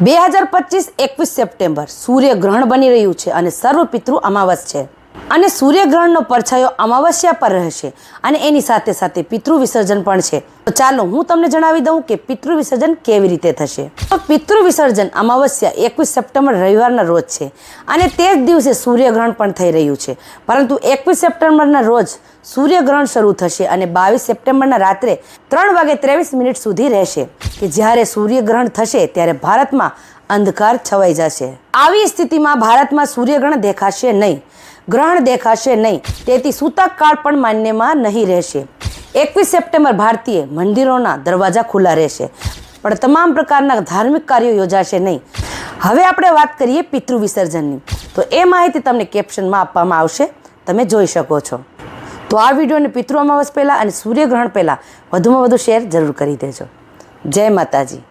બે હજાર પચીસ એકવીસ સપ્ટેમ્બર સૂર્યગ્રહણ બની રહ્યું છે અને સર્વ પિતૃ અમાવસ છે. અને સૂર્યગ્રહણનો પરછાયો અમાવસ્યા પર રહેશે અને એની સાથે સાથે પિતૃ વિસર્જન પણ છે. ચાલો હું તમને જણાવી દઉં કે પિતૃ વિસર્જન કેવી રીતે થશે. તો પિતૃ વિસર્જન અમાવસ્યા એકવીસ સપ્ટેમ્બર રવિવારના રોજ છે અને તે જ દિવસે સૂર્યગ્રહણ પણ થઈ રહ્યું છે. પરંતુ એકવીસ સપ્ટેમ્બરના રોજ સૂર્યગ્રહણ શરૂ થશે અને બાવીસ સપ્ટેમ્બરના રાત્રે ત્રણ વાગે ત્રેવીસ મિનિટ સુધી રહેશે કે જ્યારે સૂર્યગ્રહણ થશે ત્યારે ભારતમાં અંધકાર છવાઈ જશે. આવી સ્થિતિમાં ભારતમાં સૂર્યગ્રહણ દેખાશે નહીં. ગ્રહણ દેખાશે નહીં. તેથી સૂતક કાળ પણ માન્યમાં નહીં રહેશે. એકવીસ સપ્ટેમ્બર ભારતીય મંદિરોના દરવાજા ખુલ્લા રહેશે. પણ તમામ પ્રકારના ધાર્મિક કાર્યો યોજાશે નહીં. હવે આપણે વાત કરીએ પિતૃ વિસર્જનની તો એ માહિતી તમને કેપ્શનમાં આપવામાં આવશે. તમે જોઈ શકો છો. તો આ વિડીયોને પિતૃ અમાવસ પહેલાં અને સૂર્યગ્રહણ પહેલાં વધુમાં વધુ શેર જરૂર કરી દેજો. જય માતાજી.